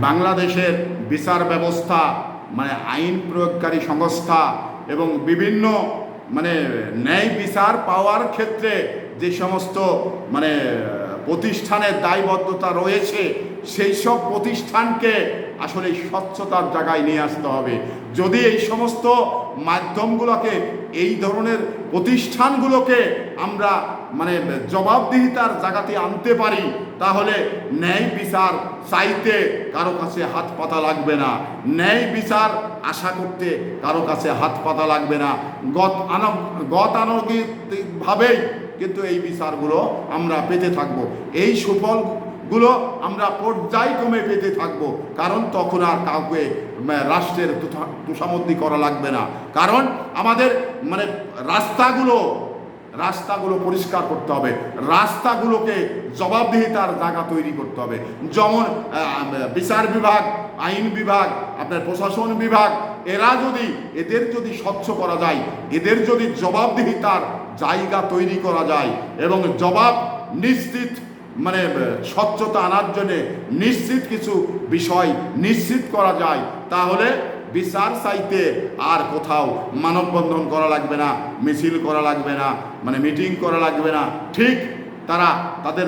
বাংলাদেশের বিচার ব্যবস্থা মানে আইন প্রয়োগকারী সংস্থা এবং বিভিন্ন মানে ন্যায় বিচার পাওয়ার ক্ষেত্রে যে সমস্ত মানে প্রতিষ্ঠানের দায়বদ্ধতা রয়েছে সেই সব প্রতিষ্ঠানকে আসলে স্বচ্ছতার জায়গায় নিয়ে আসতে হবে। যদি এই সমস্ত মাধ্যমগুলোকে, এই ধরনের প্রতিষ্ঠানগুলোকে আমরা মানে জবাবদিহিতার জায়গাতে আনতে পারি, তাহলে ন্যায় বিচার চাইতে কারও কাছে হাত পাতা লাগবে না। ন্যায় বিচার আশা করতে কারও কাছে হাত পাতা লাগবে না। গত আন গতানুগতিকভাবেই কিন্তু এই বিচারগুলো আমরা পেতে থাকব। এই সুফলগুলো আমরা পর্যায়ক্রমে পেতে থাকব। কারণ তখন আর কাউকে রাষ্ট্রের তুষা- তুষামদ্দি করা লাগবে না। কারণ আমাদের মানে রাস্তাগুলো রাস্তাগুলো পরিষ্কার করতে হবে। রাস্তাগুলোকে জবাবদিহিতার জায়গা তৈরি করতে হবে। যেমন বিচার বিভাগ, আইন বিভাগ, আপনার প্রশাসন বিভাগ, এরা যদি, এদের যদি স্বচ্ছ করা যায়, এদের যদি জবাবদিহিতার জায়গা তৈরি করা যায় এবং জবাব নিশ্চিত মানে স্বচ্ছতা আনার জন্যে নিশ্চিত কিছু বিষয় নিশ্চিত করা যায় তাহলে বিচার চাইতে আর কোথাও মানববন্ধন করা লাগবে না মিছিল করা লাগবে না মানে মিটিং করা লাগবে না। ঠিক তারা তাদের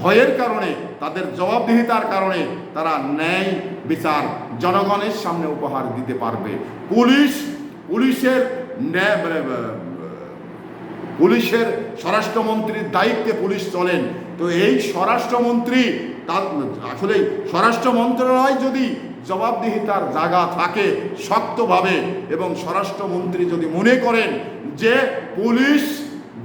ভয়ের কারণে তাদের জবাবদিহিতার কারণে তারা ন্যায় বিচার জনগণের সামনে উপহার দিতে পারবে। পুলিশ পুলিশের ন্যায় মানে, পুলিশের স্বরাষ্ট্রমন্ত্রীর দায়িত্বে পুলিশ চলেন। তো এই স্বরাষ্ট্রমন্ত্রী তার আসলে স্বরাষ্ট্র মন্ত্রণালয় যদি জবাবদিহিতার জায়গা থাকে শক্তভাবে এবং স্বরাষ্ট্রমন্ত্রী যদি মনে করেন যে পুলিশ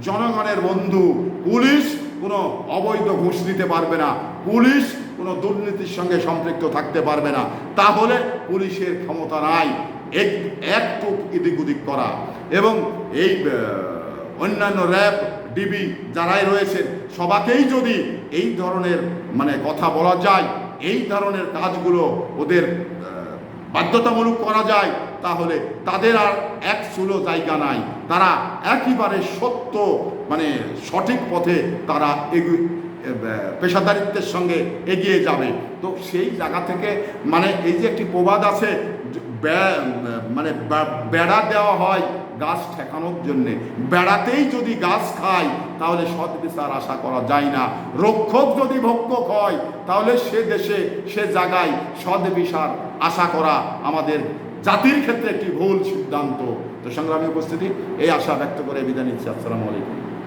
জনগণের বন্ধু, পুলিশ কোনো অবৈধ ঘুষ দিতে পারবে না, পুলিশ কোনো দুর্নীতির সঙ্গে সম্পৃক্ত থাকতে পারবে না, তাহলে পুলিশের ক্ষমতা নাই। এক এক টুক ওদিক করা। এবং এই অন্যান্য র্যাব ডিবি যারাই রয়েছেন, সবাকেই যদি এই ধরনের মানে কথা বলা যায়, এই ধরনের কাজগুলো ওদের বাধ্যতামূলক করা যায়, তাহলে তাদের আর এক চুলো জায়গা নাই। তারা একেবারে সত্য মানে সঠিক পথে তারা এগু পেশাদারিত্বের সঙ্গে এগিয়ে যাবে। তো সেই জায়গা থেকে মানে এই যে একটি প্রবাদ আছে মানে বেড়া দেওয়া হয় গাছ ঠেকানোর জন্যে। বেড়াতেই যদি গাছ খায় তাহলে সৎ বিচার আশা করা যায় না। রক্ষক যদি ভক্ষক হয়, তাহলে সে দেশে, সে জায়গায় সৎ বিচার আশা করা আমাদের জাতির ক্ষেত্রে একটি ভুল সিদ্ধান্ত। তো সংগ্রামী উপস্থিতি, এই আশা ব্যক্ত করে বিদায় নিচ্ছি। আসসালামু আলাইকুম।